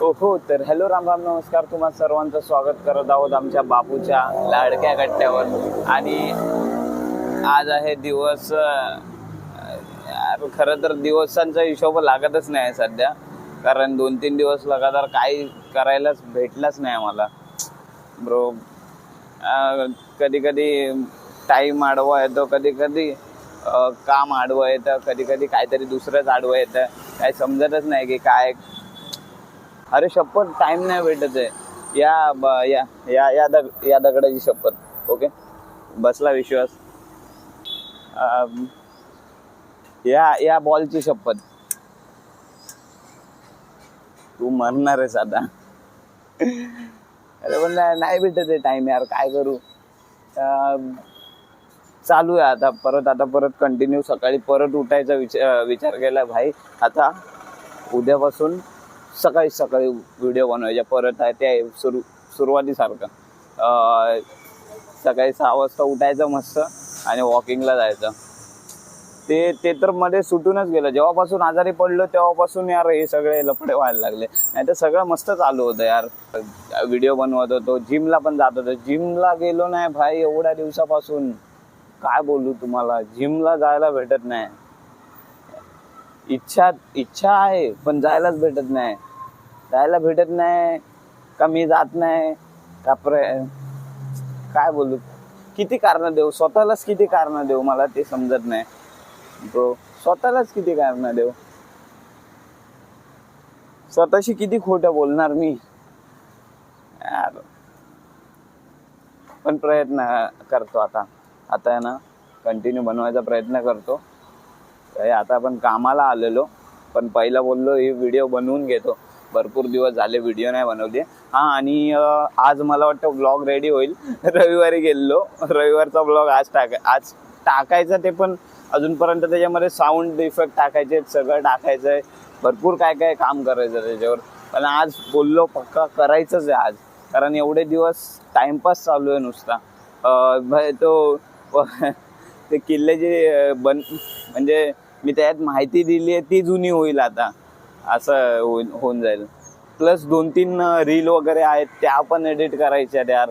हो हो तर हॅलो राम राम नमस्कार. तुम्हा सर्वांचं स्वागत करत आहोत आमच्या बापूच्या लाडक्या गट्ट्यावर. आणि आज आहे दिवस यार खरं तर दिवसांचा हिशोब लागतच नाही सध्या. कारण दोन तीन दिवस लगातार काही करायलाच भेटलाच नाही आम्हाला. ब्रो कधी कधी टाईम आडवा येतो कधी कधी काम आडवं येतं कधी कधी काहीतरी दुसरंच आडवं येतं. काही समजतच नाही की काय अरे शपथ टाइम नाही भेटत आहे. या ब- या या या दग या दगडाची शपथ ओके बसला विश्वास. अम, या या बॉलची शपथ. तू मरणार आहेस आता. अरे पण नाही- भेटत आहे टाइम यार काय करू? चालू आहे आता परत आता परत कंटिन्यू सकाळी परत उठायचा विचार विचार केला भाई. आता उद्यापासून सकाळी सकाळी व्हिडिओ बनवायच्या. परत आहे त्या सुरू सुरुवातीसारखं. सकाळी सहा वाजता उठायचं मस्त आणि वॉकिंगला जायचं. ते ते तर मध्ये सुटूनच गेलं. जेव्हापासून आजारी पडलो तेव्हापासून यार हे सगळे लफडे व्हायला लागले. नाही तर सगळं मस्त चालू होतं यार. व्हिडिओ बनवत होतो जिमला पण जात होतो. जिमला गेलो नाही भाई एवढ्या दिवसापासून. काय बोलू तुम्हाला? जिमला जायला भेटत नाही. इच्छा इच्छा आहे पण जायलाच भेटत नाही. जायला भेटत नाही का मी जात नाही. का प्र काय बोलू? किती कारण देऊ? स्वतःलाच किती कारण देऊ? मला ते समजत नाही. ब्रो स्वतःलाच किती कारण देऊ? स्वतःशी किती खोटं बोलणार मी? यार. पण प्रयत्न करतो आता. आता आहे ना कंटिन्यू बनवायचा प्रयत्न करतो. हे आता आपण कामाला आलेलो पण पहिला बोललो हे व्हिडिओ बनवून घेतो. भरपूर दिवस झाले व्हिडिओ नाही बनवले. हा आणि आज मला वाटतं ब्लॉग रेडी होईल. रविवारी गेलो रविवारचा ब्लॉग आज टाका आज टाकायचं ते पण अजूनपर्यंत त्याच्यामध्ये साऊंड इफेक्ट टाकायचे सगळं टाकायचं आहे भरपूर काय काय काम करायचं त्याच्यावर. पण आज बोललो पक्का करायचंच आहे आज. कारण एवढे दिवस टाइमपास चालू आहे नुसता. तो ते किल्ले जे बन म्हणजे मी त्यात माहिती दिली आहे ती जुनी होईल आता. असं होऊन होऊन जाईल. प्लस दोन तीन रील वगैरे आहेत त्या पण एडिट करायच्या यार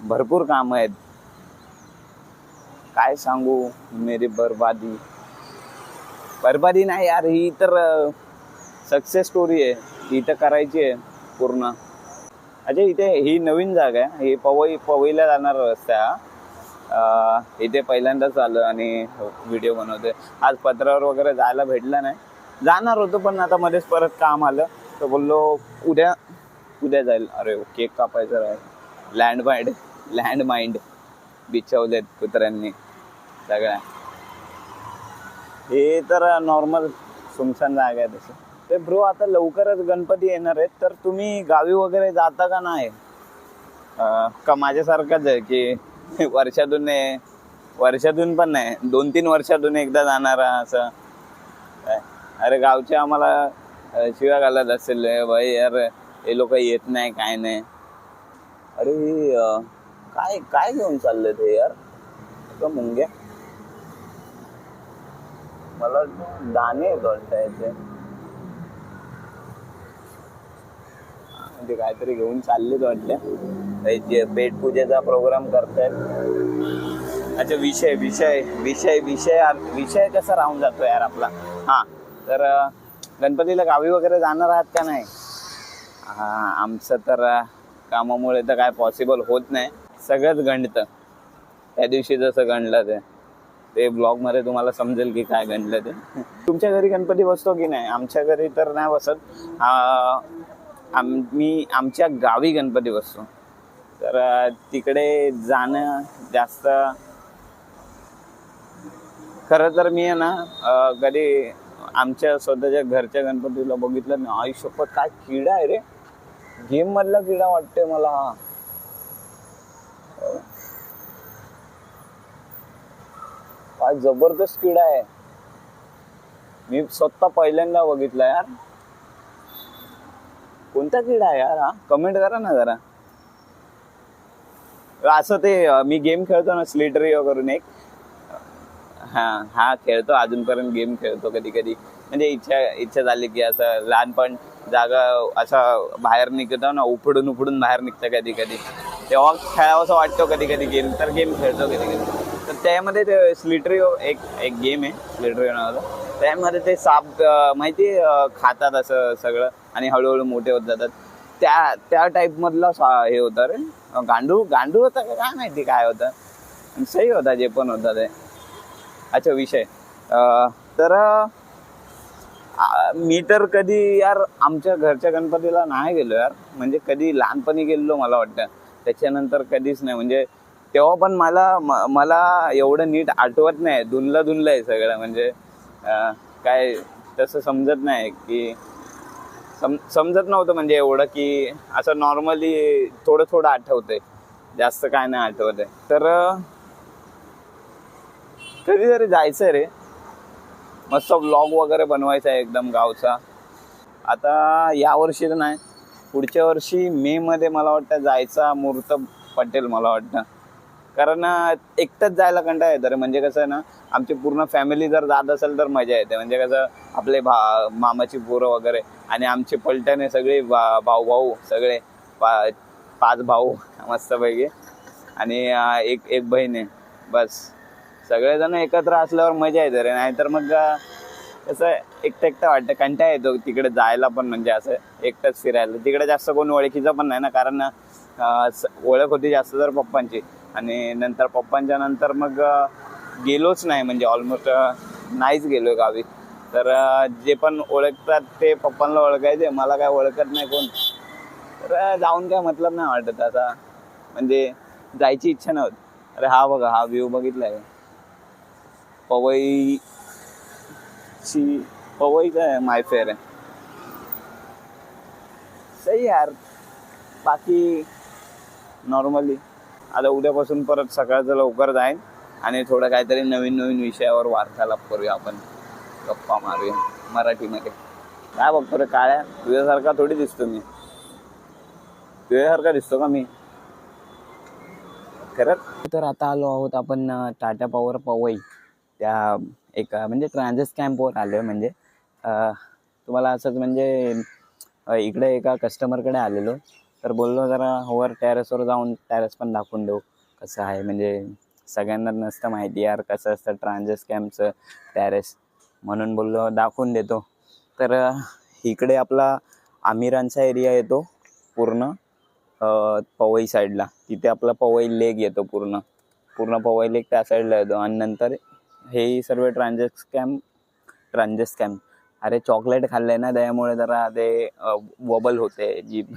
भरपूर काम आहेत. काय सांगू मेरी बर्बादी. बर्बादी नाही यार ही तर सक्सेस स्टोरी आहे. ही तर करायची आहे पूर्ण. अच्छा इथे ही नवीन जागा आहे. ही पवई पवईला जाणार रस्ता आहे हा. इथे पहिल्यांदाच आलं आणि व्हिडिओ बनवतोय. आज पत्रावर वगैरे जायला भेटलं नाही. जाणार होतो पण आता मध्येच परत काम आलं. तर बोललो उद्या उद्या जाईल. अरे केक कापायचं राहील लँड माइंड लँड माइंड बिचवलेत कुत्र्यांनी सगळ्या. हे तर नॉर्मल सुमसान जागा आहे तसं ते ब्रो आता लवकरच गणपती येणार आहेत तर तुम्ही गावी वगैरे जाता का नाही? का माझ्यासारखंच आहे की वर्षातून आहे वर्षातून पण नाही. दोन तीन वर्षातून एकदा जाणारा असं. अरे गावचे आम्हाला शिव्या घालत असेल भाई यार हे लोक येत नाही काय नाही. अरे काय काय घेऊन चालले ते यार? का मुंग्या? मला दाणे येत वाटतं म्हणजे काहीतरी घेऊन चाललेच वाटले पेट पूजेचा प्रोग्राम करतायत. अच्छा विषय विषय विषय विषय विषय कसा राहून जातो यार आपला? हा तर गणपतीला गावी वगैरे जाणार आहात का नाही? हा आमचं तर कामामुळे तर काय पॉसिबल होत नाही. सगळंच गणतं. त्या दिवशी जसं गणलं ते ते ब्लॉगमध्ये तुम्हाला समजेल की काय गणलं ते. तुमच्या घरी गणपती बसतो की नाही? आमच्या घरी तर नाही बसत. आम्ही आमच्या गावी गणपती बसतो. तर तिकडे जाणं जास्त खरं तर मी आहे ना कधी आमच्या स्वतःच्या घरच्या गणपतीला बघितलं नाही. आई काय किडा आहे रे? गेम मधला किडा वाटतोय मला. हा काय जबरदस्त किडा आहे. मी स्वतः पहिल्यांदा बघितला यार. कोणता किडा आहे यार हा? कमेंट करा ना जरा. असं ते अं, मी गेम खेळतो ना स्लिटरी करून एक हा हा खेळतो अजूनपर्यंत गेम खेळतो कधी कधी म्हणजे इच्छा इच्छा झाली की असं लहानपण जागा असा बाहेर निघतो ना उपडून उपडून बाहेर निघतं कधी कधी तेव्हा खेळावंसं वाटतो कधी कधी गेम तर गेम खेळतो कधी कधी तर त्यामध्ये ते स्लिटरी एक एक गेम आहे स्लिटरी नावाचा. त्यामध्ये ते साप माहिती आहे, खातात असं सगळं आणि हळूहळू मोठे होत जातात. त्या त्या टाईपमधला हे होता रे. गांडूळ गांडूळ होता का? काय माहिती काय होतं. सही होता जे पण होता ते. अच्छा विषय. तर मी तर कधी यार आमच्या घरच्या गणपतीला नाही गेलो यार. म्हणजे कधी लहानपणी गेलो मला वाटतं. त्याच्यानंतर कधीच नाही. म्हणजे तेव्हा पण मला मला एवढं नीट आठवत नाही. धुनलं धुनलं आहे सगळं. म्हणजे काय तसं समजत नाही की सम समजत नव्हतं म्हणजे एवढं की असं नॉर्मली थोडं थोडं आठवतंय. जास्त काय नाही आठवत आहे तर कधी कधीतरी जायचं रे. मस्त व्लॉग वगैरे बनवायचा आहे एकदम गावचा. आता या वर्षी तर नाही पुढच्या वर्षी मे मध्ये मला वाटतं जायचा मुहूर्त पटेल मला वाटतं. कारण एकटंच जायला कंटाळा येतं. रे म्हणजे कसं आहे ना आमची पूर्ण फॅमिली जर जात असेल तर मजा येते. म्हणजे कसं आपले भा मामाची पोरं वगैरे आणि आमचे पलटणे सगळे भा भाऊ भाऊ सगळे पा पाच भाऊ मस्तपैकी. आणि एक एक बहीण आहे. बस. सगळेजण एकत्र असल्यावर मजा येते रे. नाहीतर मग कसं एकटं एकटं वाटतं. कंटाळा येतो. तिकडे जायला पण म्हणजे असं एकटंच फिरायला. तिकडे जास्त कोण ओळखीचं पण नाही ना. कारण स- ओळख होती जास्त तर पप्पांची. आणि नंतर पप्पांच्या नंतर मग गेलोच नाही म्हणजे ऑलमोस्ट नाहीच गेलो गावी. तर जे पण ओळखतात ते पप्पांना ओळखायचे मला काय ओळखत नाही कोण. तर जाऊन काय मतलब नाही वाटत आता. म्हणजे जायची इच्छा नव्हती. अरे हा बघा हा व्ह्यू बघितला आहे पवईची पवईचा आहे माय फेअर आहे. सही यार. बाकी नॉर्मली आता उद्यापासून परत सकाळचं लवकर जाईन. आणि थोडं काहीतरी नवीन नवीन विषयावर वार्तालाप करूया आपण. गप्पा मारूया मराठीमध्ये. काय बघतो रे काळ्या? तुझ्यासारखा थोडी दिसतो मी. तुझ्यासारखा दिसतो का मी? खरंच? तर आता आलो आहोत आपण टाटा पॉवर पवई. त्या एक म्हणजे ट्रान्झिस कॅम्पवर आलो आहे म्हणजे तुम्हाला असंच म्हणजे इकडे एका कस्टमरकडे आलेलो. तर बोललो जरा वर टेरेसवर जाऊन टेरेस पण दाखवून देऊ कसं आहे. म्हणजे सगळ्यांना नसतं माहिती यार कसं असतं ट्रान्झस कॅम्पचं टेरेस म्हणून बोललो दाखवून देतो. तर इकडे आपला आमिरांचा एरिया येतो पूर्ण. पवई साईडला तिथे आपला पवई लेक येतो पूर्ण. पूर्ण पवई लेक त्या साईडला येतो. आणि नंतर हे सर्व ट्रान्झॅक्स कॅम्प ट्रान्झॅक्स कॅम्प अरे चॉकलेट खाल्लं आहे ना त्यामुळे जरा ते वबल होते. जीभ.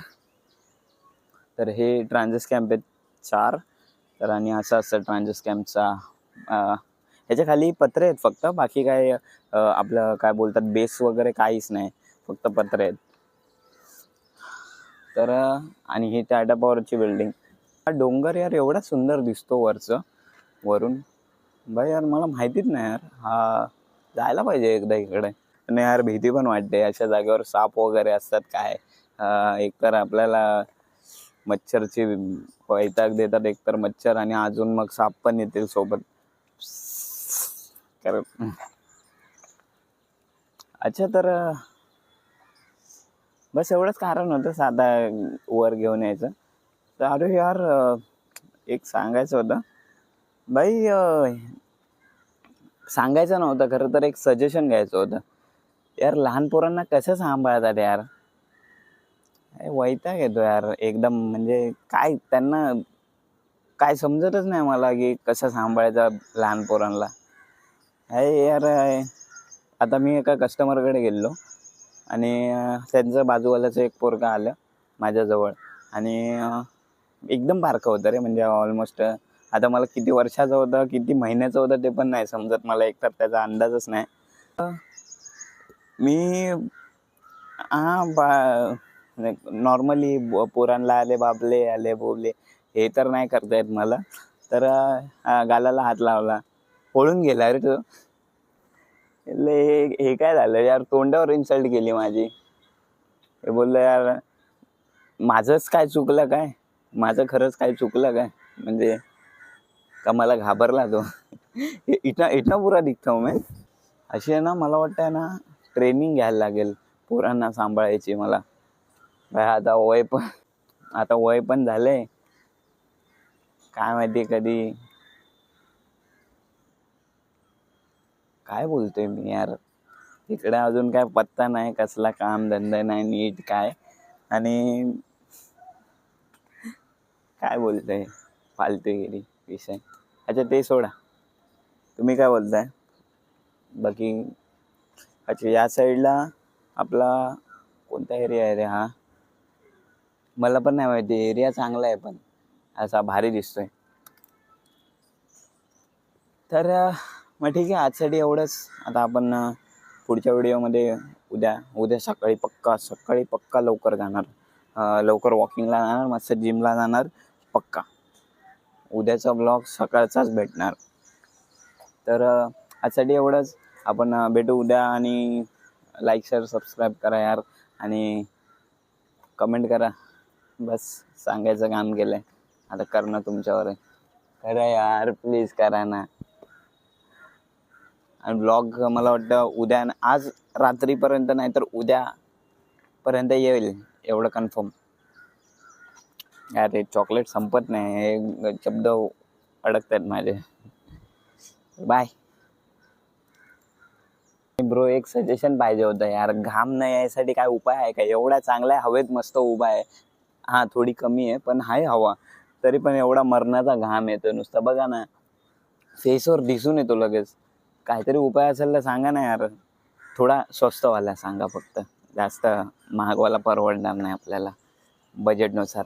तर हे ट्रान्झिस कॅम्प आहेत चार. तर आणि असं असतं ट्रान्झिस कॅम्पचा ह्याच्या खाली पत्रे आहेत फक्त. बाकी काय आपलं काय बोलतात बेस वगैरे काहीच नाही. फक्त पत्रे आहेत. तर आणि ही टाटा पॉवरची बिल्डिंग. हा डोंगर यार एवढा सुंदर दिसतो वरचं वरून. बाई यार मला माहितीच नाही यार. हा जायला पाहिजे एकदा इकडे. आणि यार भीती पण वाटते. अशा जागेवर साप वगैरे असतात काय? एक एकतर आपल्याला मच्छरची वैताग देतात एकतर मच्छर आणि अजून मग साप पण येतील सोबत. कारण अच्छा तर बस एवढंच कारण होतं साधा वर घेऊन यायचं. तर अरे यार एक सांगायचं होतं. बाई सांगायचं नव्हतं खरं तर एक सजेशन घ्यायचं होतं. यार लहान पोरांना कसं सांभाळतात यार? वैताग येतो यार. एकदम म्हणजे काय त्यांना काय समजतच नाही मला की कसं सांभाळायचं लहान पोरांना अरे यार आता मी एका कस्टमरकडे गेलो आणि त्यांचं बाजूवाल्याचं एक पोरगा आलं माझ्याजवळ. आणि एकदम बारकं होतं रे. म्हणजे ऑलमोस्ट आता मला किती वर्षाचं होतं किती महिन्याचं होतं ते पण नाही समजत मला एकतर. त्याचा अंदाजच नाही. मी हां बा नॉर्मली पोरांना आले बाबले आले बोबले हे तर नाही करता येत मला. तर गालाला हात लावला. पळून गेला रे तो. हे हे काय झालं यार? तोंडावर इन्सल्ट केली माझी. हे बोललं यार माझंच काय चुकलं काय? माझं खरंच काय चुकलं काय? म्हणजे का मला घाबरला तो? इटना इटना पुरा दिखतो मी. अशी आहे ना मला वाटतं ना ट्रेनिंग घ्यायला लागेल पोरांना सांभाळायची मला. आता वय पण आता वय पण झालंय. काय माहिती कधी. काय बोलतोय मी यार? इकडे अजून काय पत्ता नाही कसला काम धंदा नाही नीट काय. आणि काय बोलतोय? फालतूगिरी विषय. अच्छा ते सोडा. तुम्ही काय बोलताय? बाकी अच्छा या साईडला आपला कोणता एरिया आहे रे हा? मला पण नाही माहिती एरिया चांगला आहे पण असा भारी दिसतोय. तर मग ठीक आहे आजसाठी एवढंच. आता आपण पुढच्या व्हिडिओमध्ये उद्या उद्या सकाळी पक्का सकाळी पक्का लवकर जाणार. लवकर वॉकिंगला जाणार मस्त जिमला जाणार पक्का. उद्याचा ब्लॉग सकाळचाच भेटणार. तर आजसाठी एवढंच. आपण भेटू उद्या आणि लाईक शेअर सबस्क्राईब करा यार. आणि कमेंट करा. बस सांगायचं काम केलंय. आता करणं तुमच्यावर आहे. करा यार प्लीज करा ना. आणि ब्लॉग मला वाटतं उद्या आज रात्रीपर्यंत नाही तर उद्यापर्यंत येईल एवढं कन्फर्म अरे चॉकलेट संपत नाही. हे शब्द अडकतात माझे. बाय ब्रो एक सजेशन पाहिजे होतं यार. घाम नाही यासाठी काय उपाय आहे का? एवढा चांगला आहे हवेत मस्त उभा आहे. हा थोडी कमी आहे पण आहे हवा. तरी पण एवढा मरणाचा घाम येतो नुसता. बघा ना फेसवर दिसून येतो लगेच. काहीतरी उपाय असेल तर सांगा ना यार. थोडा स्वस्तवाला सांगा फक्त. जास्त महागवाला परवडणार नाही आपल्याला. बजेटनुसार